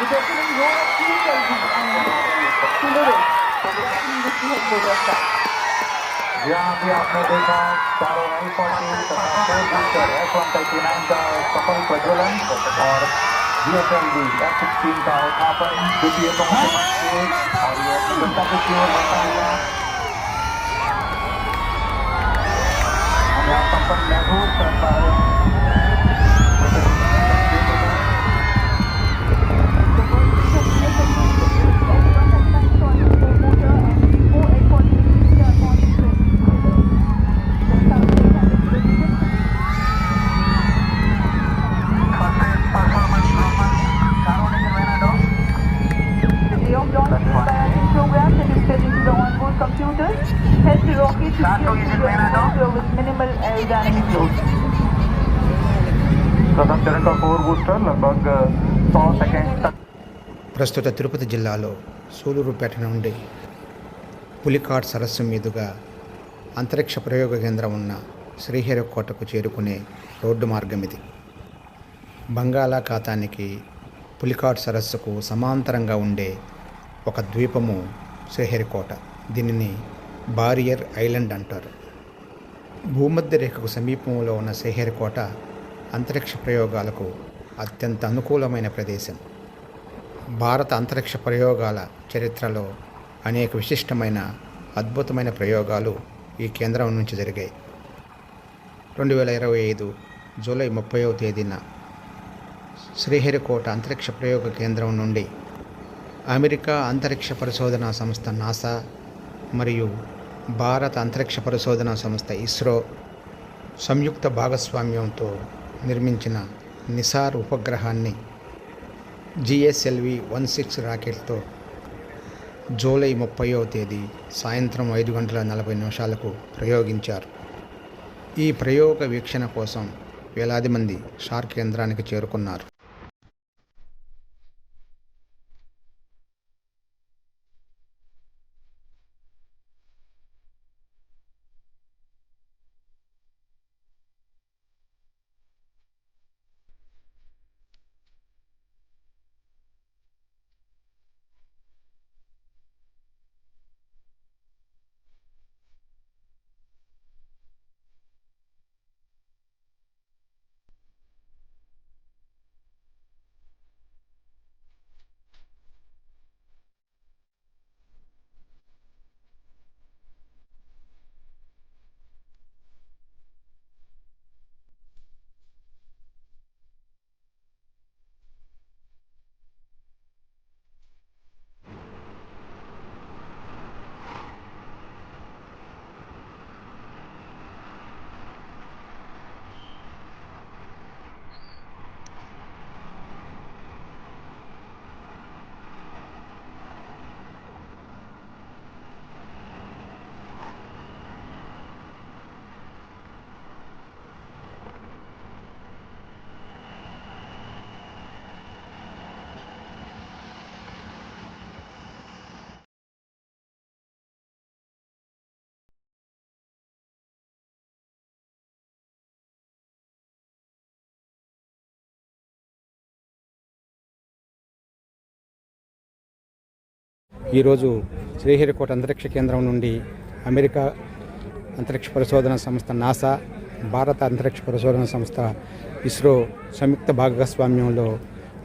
리더스는 요한 1일 결승 안으로 보셨다. yang diakomodir kalau Evalu terhadap Mister Evan Taikinan ke Kapal Bajolan or dia sendiri kecil bertanya ada tempat baru terbaru program that is the onboard computer the rocket to with minimal aerodynamic load. ప్రస్తుత తిరుపతి జిల్లాలో సూలూరుపేట నుండి పులికాడ్ సరస్సు మీదుగా అంతరిక్ష ప్రయోగ కేంద్రం ఉన్న శ్రీహరికోటకు చేరుకునే రోడ్డు మార్గం ఇది. బంగాళాఖాతానికి పులికాడ్ సరస్సుకు సమాంతరంగా ఉండే ఒక ద్వీపము శ్రీహరికోట దీనిని బారియర్ ఐలాండ్ అంటారు. భూమధ్య రేఖకు సమీపంలో ఉన్న శ్రీహరికోట అంతరిక్ష ప్రయోగాలకు అత్యంత అనుకూలమైన ప్రదేశం. భారత అంతరిక్ష ప్రయోగాల చరిత్రలో అనేక విశిష్టమైన అద్భుతమైన ప్రయోగాలు ఈ కేంద్రం నుంచి జరిగాయి. రెండు వేల ఇరవై ఐదు జూలై ముప్పైవ తేదీన శ్రీహరికోట అంతరిక్ష ప్రయోగ కేంద్రం నుండి అమెరికా అంతరిక్ష పరిశోధనా సంస్థ నాసా మరియు భారత అంతరిక్ష పరిశోధనా సంస్థ ఇస్రో సంయుక్త భాగస్వామ్యంతో నిర్మించిన నిసార్ ఉపగ్రహాన్ని జిఎస్ఎల్వి వన్ సిక్స్ రాకెట్తో జూలై ముప్పైవ తేదీ సాయంత్రం ఐదు గంటల నలభై నిమిషాలకు ప్రయోగించారు. ఈ ప్రయోగ వీక్షణ కోసం వేలాది మంది షార్ కేంద్రానికి చేరుకున్నారు. ఈరోజు శ్రీహరికోట అంతరిక్ష కేంద్రం నుండి అమెరికా అంతరిక్ష పరిశోధన సంస్థ నాసా భారత అంతరిక్ష పరిశోధన సంస్థ ఇస్రో సంయుక్త భాగస్వామ్యంలో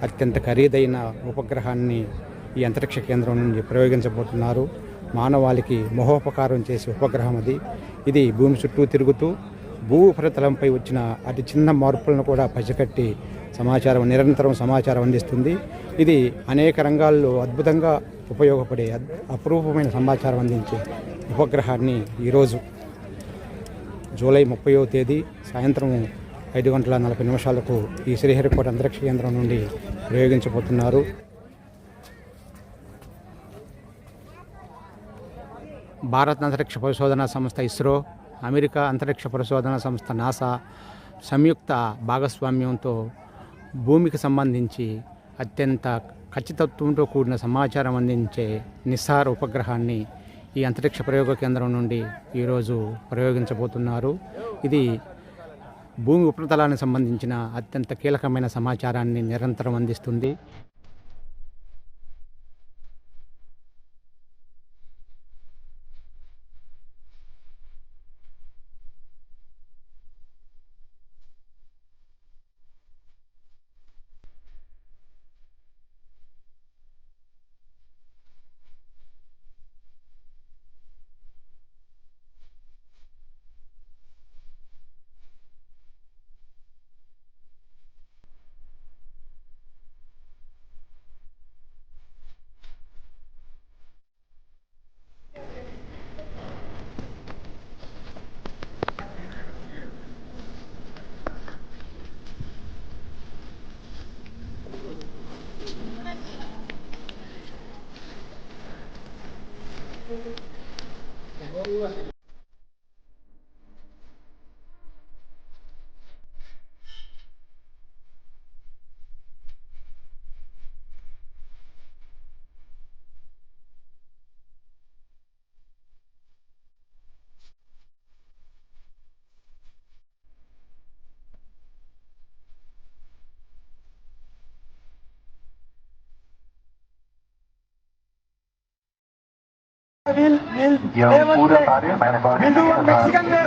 అత్యంత ఖరీదైన ఉపగ్రహాన్ని ఈ అంతరిక్ష కేంద్రం నుండి ప్రయోగించబోతున్నారు. మానవాళికి మహోపకారం చేసే ఉపగ్రహం అది. ఇది భూమి చుట్టూ తిరుగుతూ భూ ఉపరితలంపై వచ్చిన అతి చిన్న మార్పులను కూడా పసిగట్టి సమాచారం నిరంతరం సమాచారం అందిస్తుంది. ఇది అనేక రంగాల్లో అద్భుతంగా ఉపయోగపడే అపరూపమైన అపురూపమైన సమాచారం అందించే ఉపగ్రహాన్ని ఈరోజు జూలై ముప్పయో తేదీ సాయంత్రం ఐదు గంటల నలభై నిమిషాలకు ఈ శ్రీహరికోట అంతరిక్ష కేంద్రం నుండి ప్రయోగించబోతున్నారు. భారత అంతరిక్ష పరిశోధనా సంస్థ ఇస్రో అమెరికా అంతరిక్ష పరిశోధనా సంస్థ నాసా సంయుక్త భాగస్వామ్యంతో భూమికి సంబంధించి అత్యంత ఖచ్చితత్వంతో కూడిన సమాచారం అందించే నిస్సార్ ఉపగ్రహాన్ని ఈ అంతరిక్ష ప్రయోగ కేంద్రం నుండి ఈరోజు ప్రయోగించబోతున్నారు. ఇది భూమి ఉపరితలానికి సంబంధించిన అత్యంత కీలకమైన సమాచారాన్ని నిరంతరం అందిస్తుంది. यह पूरा कार्य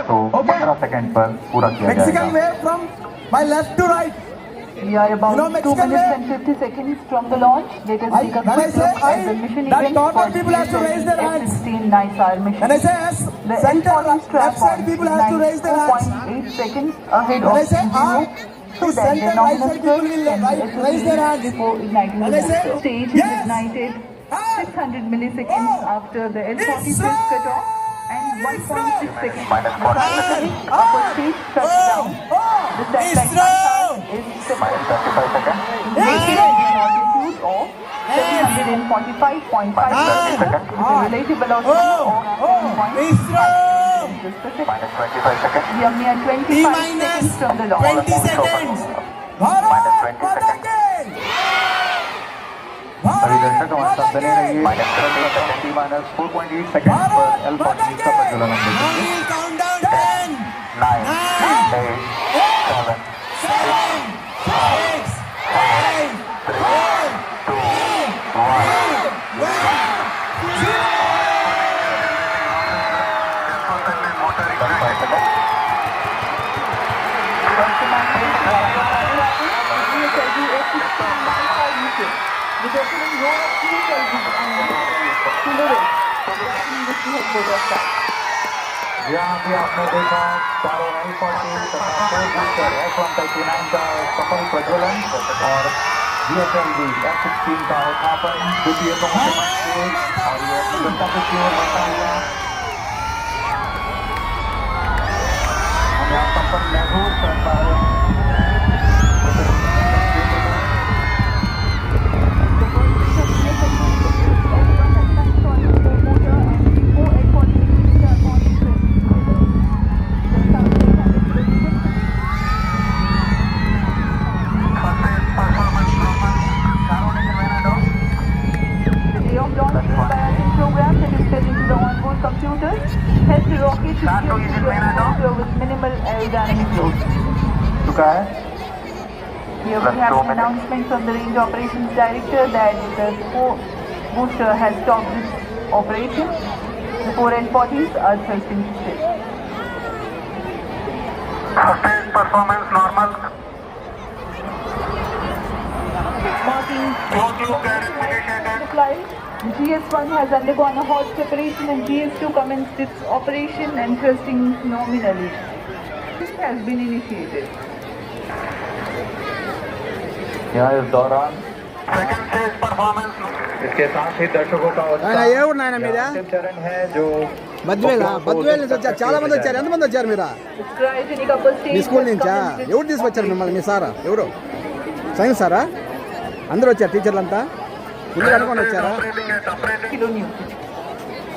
तो पंद्रह सेकंड पर पूरा किया Mexican जाएगा wave from my left to right. We are about You know 2 Mexican minutes way? and 50 seconds from the launch. Let us I- take a when I quick say look I, at the mission that event normal for people have to raise their hands. F-16 NISAR mission. When I say S, The center F-14 left strap side people have to raise their hands. 4.8 seconds ahead When I of say engine R, loop so the that the center right side people nominal will can right- raise their hands. before igniting When the I say booster. Stage is yes, ignited Ah, 600 milliseconds after the L40 switch cutoff and 1.6 seconds after the upper stage shutdown. The setback time is 35 seconds, making it an of 745.5 seconds with a relative velocity of 7.5 Minus 25 seconds. We are near 25 seconds from 20 seconds. Minus 20 seconds. अभी दर्शक हमारे साथ बने रहिए minus seventy minus four point eight second पर L point का प्रज्वलन हम देखेंगे nine eight seven six five three two one Thank you. 무조건 요기를 힘으로 yang siap mendukung calon tahun have an announcement from the range operations director that the four booster has stopped this operation. The four N40s are thrusting still. Sustained performance normal. Marking the flight. GS1 has undergone a hot separation and GS2 commenced its operation and thrusting nominally. This has been initiated. यहाँ इस दौरान इसके साथ ही दर्शकों का उत्साह ఆయన ఏ ఊరు నాయన మీదా? अंतिम चरण है जो బద్వేల बच्चों को బద్వేల నుంచి उदित వచ్చారు करके చాలా మంది వచ్చారు जाएगा। ఎంతమంది వచ్చారు మీరు The cryogenic upper stage me school has నుంచా commenced its ఎవరు తీసుకొచ్చారు మిమ్మల్ని మీ సారా ఎవరు సైన్స్ సారా అందరూ వచ్చారు టీచర్లు అంతా ఇందులో అనుకొని వచ్చారా kilonewton.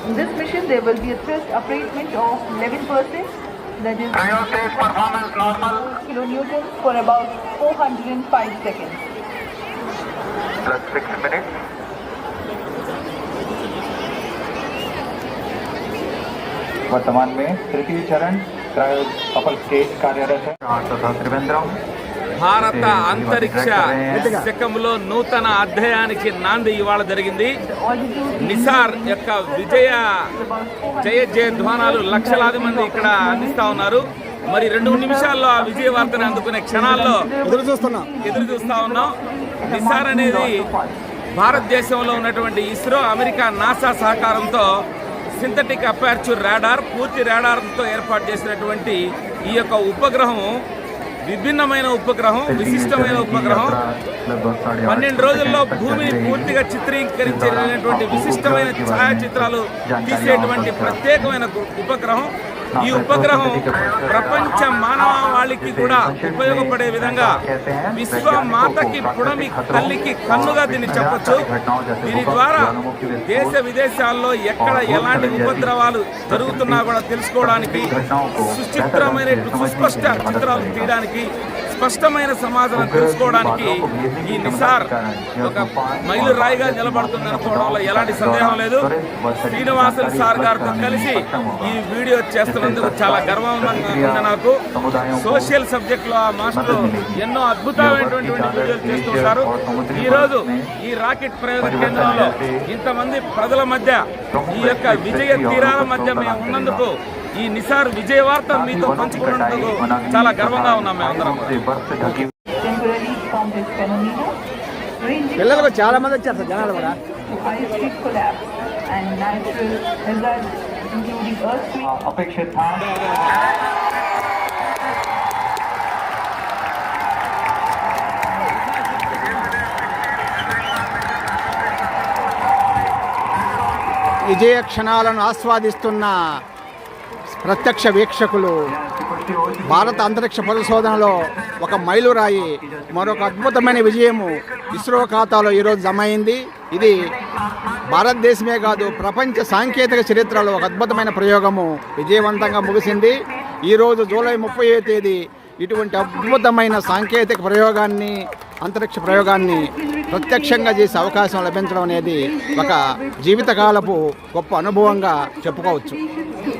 In this mission, there will be a thrust upratement of 11%, That is Kilonewton for about 405 seconds. Plus 6 minutes. वर्तमान में तृतीय चरण ट्रायल कपल स्टेज कार्यरत है तथा त्रिवेंद्रम భారత అంతరిక్ష శకంలో నూతన అధ్యాయానికి నాంది ఇవాళ జరిగింది. నిసార్ యొక్క విజయ జయ జయ ధ్వానాలు లక్షలాది మంది ఇక్కడ అందిస్తా ఉన్నారు. మరి రెండు నిమిషాల్లో ఆ విజయ వార్తను అందుకునే క్షణాల్లో ఎదురు చూస్తున్నాం. ఎదురు చూస్తా ఉన్నాం. నిసార్ అనేది భారతదేశంలో ఉన్నటువంటి ఇస్రో అమెరికా నాసా సహకారంతో సింథటిక్ అపార్చర్ రాడార్ పూర్తి రాడార్తో ఏర్పాటు చేసినటువంటి ఈ యొక్క ఉపగ్రహం విభిన్నమైన ఉపగ్రహం విశిష్టమైన ఉపగ్రహం. పన్నెండు రోజుల్లో భూమిని పూర్తిగా చిత్రీకరించినటువంటి విశిష్టమైన ఛాయాచిత్రాలు తీసేటువంటి ప్రత్యేకమైన ఉపగ్రహం. ఈ ఉపగ్రహం ప్రపంచ మానవాళికి కూడా ఉపయోగపడే విధంగా విశ్వ మాతకి పుడమి తల్లికి కన్నుగా దీన్ని చెప్పొచ్చు. దీని ద్వారా దేశ విదేశాల్లో ఎక్కడ ఎలాంటి ఉపద్రవాలు జరుగుతున్నా కూడా తెలుసుకోవడానికి సుచిత్రమైన సుస్పష్ట చిత్రాలు తీయడానికి స్పష్టమైన సమాధానం తెలుసుకోవడానికి ఈ నిసార్ ఒక మైలు రాయిగా నిలబడుతుంది అనుకోవడంలో ఎలాంటి సందేహం లేదు. శ్రీనివాసన్ సార్ గారితో కలిసి ఈ వీడియో చేస్తున్నందుకు చాలా గర్వంగా ఉంది నాకు. సోషల్ సబ్జెక్ట్లో ఆ మాస్టర్ ఎన్నో అద్భుతమైనటువంటి వీడియోలు చేస్తుంటారు ఈ రోజు ఈ రాకెట్ ప్రయోగ కేంద్రంలో ఇంతమంది ప్రజల మధ్య ఈ యొక్క విజయ తీరాల మధ్య మేము ఉన్నందుకు ఈ నిసార్ విజయ వార్త మీతో పంచుకున్నందుకు చాలా గర్వంగా ఉన్నాం మేమందరం పిల్లలకు చాలా మంది వచ్చారు సార్ జనాలు కూడా. విజయ క్షణాలను ఆస్వాదిస్తున్న ప్రత్యక్ష వీక్షకులు భారత అంతరిక్ష పరిశోధనలో ఒక మైలురాయి మరొక అద్భుతమైన విజయము ఇస్రో ఖాతాలో ఈరోజు జమ అయింది. ఇది భారతదేశమే కాదు ప్రపంచ సాంకేతిక చరిత్రలో ఒక అద్భుతమైన ప్రయోగము విజయవంతంగా ముగిసింది. ఈరోజు జూలై ముప్పై తేదీ ఇటువంటి అద్భుతమైన సాంకేతిక ప్రయోగాన్ని అంతరిక్ష ప్రయోగాన్ని ప్రత్యక్షంగా చేసే అవకాశం లభించడం అనేది ఒక జీవితకాలపు గొప్ప అనుభవంగా చెప్పుకోవచ్చు. to